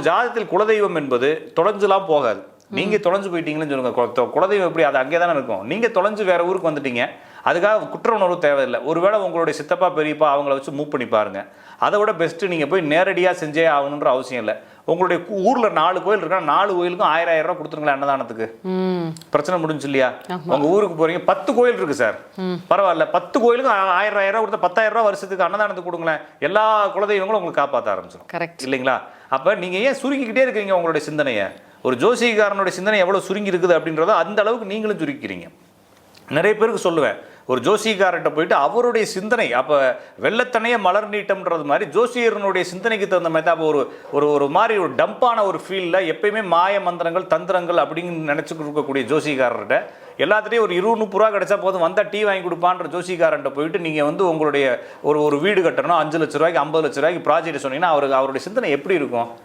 ஒரு ஜாதகத்தில் குலதெய்வம் என்பது தொலைஞ்சுலாம் போகாது. நீங்க தொலைஞ்சு போயிட்டீங்கன்னு சொல்லுங்க. குலதெய்வம் எப்படி? அது அங்கே தானே இருக்கும். நீங்க தொலைஞ்சு வேற ஊருக்கு வந்துட்டீங்க. அதுக்காக குற்ற உணர்வு தேவையில்லை. ஒருவேளை உங்களுடைய சித்தப்பா பெரியப்பா அவங்கள வச்சு மூவ் பண்ணி பாருங்க. அதை விட பெஸ்ட் நீங்க போய் நேரடியா செஞ்சே ஆகணுன்ற அவசியம் இல்லை. உங்களுடைய ஊர்ல நாலு கோயில் இருக்கா நாலு கோயிலுக்கும் ஆயிரம் ஆயிரம் ரூபாய் கொடுத்துருங்களேன் அன்னதானத்துக்கு. பிரச்சனை முடிஞ்சு இல்லையா? உங்க ஊருக்கு போறீங்க பத்து கோயில் இருக்கு சார். பரவாயில்ல பத்து கோயிலுக்கும் ஆயிரம் ஆயிரம் ரூபாய் கொடுத்தா பத்தாயிரம் ரூபாய் வருஷத்துக்கு அன்னதானத்துக்கு கொடுங்களேன். எல்லா குலதெய்வங்களும் உங்களுக்கு காப்பாற்ற ஆரம்பிச்சிடும். கரெக்ட் இல்லைங்களா? அப்ப நீங்க ஏன் சுருக்கிக்கிட்டே இருக்கீங்க உங்களுடைய சிந்தனையை? ஒரு ஜோசியக்காரனுடைய சிந்தனை எவ்வளவு சுருங்கி இருக்குது அப்படின்றத அந்த அளவுக்கு நீங்களும் சுருக்கிறீங்க நிறைய பேருக்கு சொல்லுவேன். ஒரு ஜோசியக்காரர்கிட்ட போயிட்டு அவருடைய சிந்தனை அப்போ வெள்ளத்தனைய மலர் நீட்டம்ன்றது மாதிரி ஜோசியரனுடைய சிந்தனைக்கு தகுந்த மாதிரி தான் அப்போ ஒரு ஒரு ஒரு மாதிரி ஒரு டம்பான ஒரு ஃபீல்டில் எப்பயுமே மாய மந்திரங்கள் தந்திரங்கள் அப்படின்னு நினச்சிக்கிட்டு இருக்கக்கூடிய ஜோசியக்காரர்கிட்ட எல்லாத்துலேயும் ஒரு இருபது முப்பது ரூபா கிடைச்சா போதும் வந்தால் டீ வாங்கி கொடுப்பான்ற ஜோசியக்காரன்ட்ட போயிட்டு நீங்கள் வந்து உங்களுடைய ஒரு ஒரு வீடு கட்டணும் அஞ்சு லட்ச ரூபாய்க்கு ஐம்பது லட்ச ரூபாய்க்கு ப்ராஜெக்ட் சொன்னீங்கன்னா அவருக்கு அவருடைய சிந்தனை எப்படி இருக்கும்?